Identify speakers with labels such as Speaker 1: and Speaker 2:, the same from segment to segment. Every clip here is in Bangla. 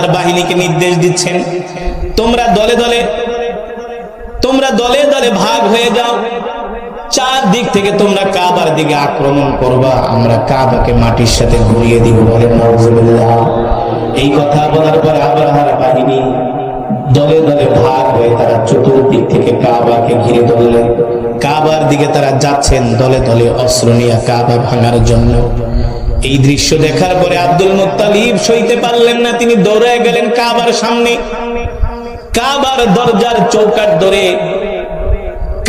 Speaker 1: তার বাহিনীকে নির্দেশ দিচ্ছেন। তোমরা দলে দলে, তোমরা দলে দলে ভাগ হয়ে যাও। চার দিক থেকে তোমরা কাবার দিকে আক্রমণ করবা। আমরা কাবাকে মাটির সাথে ঘুরিয়ে দিব বলে নজরুল্লাহ এই কথা বলার পর আবরাহার বাহিনী দলে দলে ভাগ হয়ে তারা চতুর্দিক থেকে কাবাকে ঘিরে ধরলেন কাবার দিকে তারা যাচ্ছেন দলে দলে অস্ত্র নিয়ে কাবা ভাঙার জন্য। এই দৃশ্য দেখার পরে আব্দুল মুত্তালিব সইতে পারলেন না, তিনি দৌড়ে গেলেন কাবার সামনে। কাবার দরজার চৌকাট ধরে,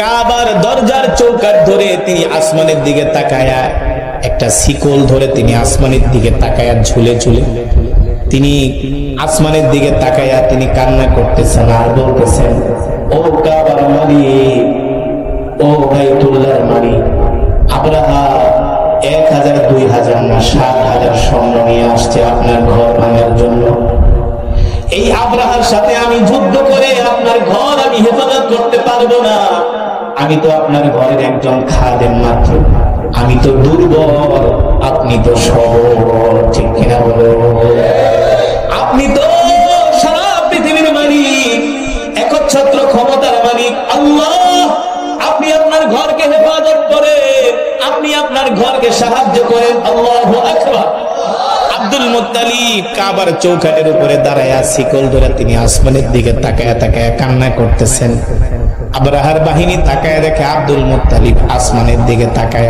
Speaker 1: কাবার দরজার চৌকাট ধরে তিনি আসমানের দিকে তাকায়া, একটা শিকল ধরে তিনি আসমানের দিকে তাকায়া ঝুলে ঝুলে, তিনি আসমানের দিকে তাকায়া তিনি কান্না করতেছেন আর বলতেছেন, ও কাবার মালিক, ও বাইতুল্লাহর মালিক সাত হাজার স্বর্ণ নিয়ে আসছে আপনার ঘর ভাঙার জন্য। এই আব্রাহার সাথে আমি যুদ্ধ করে আপনার ঘর আমি হেফাজত করতে পারব না। আমি তো আপনার ঘরের একজন খাদেন মাত্র। আমি তো দুর্বল, আপনি তো সবল, ঠিক কিনা বলো? আপনি আপনার ঘরকে সাহায্য করেন, আল্লাহ আকবার। আব্দুল মুত্তালিব কাবার উপরে দাঁড়ায় ধরে তিনি আসমানের দিকে তাকায় তাকায় কান্না করতেছেন। আবরাহার বাহিনী তাকায় আব্দুল আসমানের দিকে তাকায়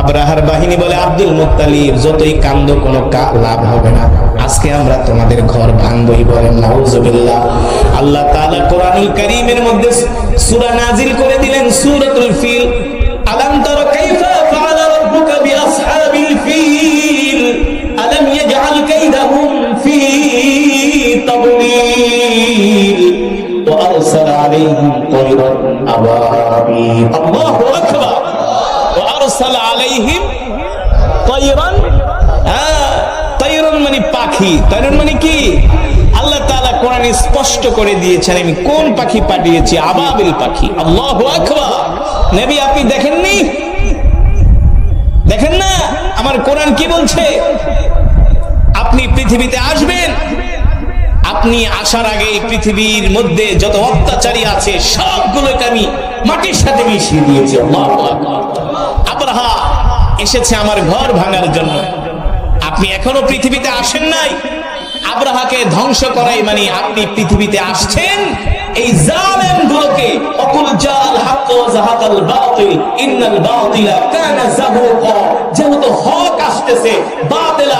Speaker 1: আবরাহার বাহিনী বলে, আব্দুল যতই কান্দ কোনো লাভ হবে না। আজকে আমরা তোমাদের ঘর ভাঙবই বলেন, নাউজুবিল্লাহ। আল্লাহ তাআলা কোরআনুল কারীমের মধ্যে সূরা নাজিল করে দিলেন, সূরাতুল ফিল। وأرسل عليهم طيرا أبابيل الله أكبر وأرسل عليهم طيرا হ্যাঁ তৈরন মানে পাখি তৈরন মানে কি আল্লাহ তাআলা কোরআনে স্পষ্ট করে দিয়েছেন আমি কোন পাখি পাঠিয়েছি আবাবিল পাখি আল্লাহু আকবার নবী আপনি দেখেননি দেখেন না আমার কোরআন কি বলছে আপনি পৃথিবীতে আসবেন আপনি আসার আগে পৃথিবীর মধ্যে যত অত্যাচারী আছে, সবগুলোকে আমি মাটির সাথে মিশিয়ে দিয়েছি। আব্রাহা এসেছে আমার ঘর ভাঙার জন্য। আপনি এখনও পৃথিবীতে আসেন নাই? আব্রাহাকে ধ্বংস করাই মানে আপনি পৃথিবীতে আসছেন? এই জালেম গুলোকে অকুল জাল হাক্ক ওয়া জাহাকাল বাতিল, ইন্নাল বাতিলা কানা যাহুকা যেহেতু হক আসতেছে, বাতিল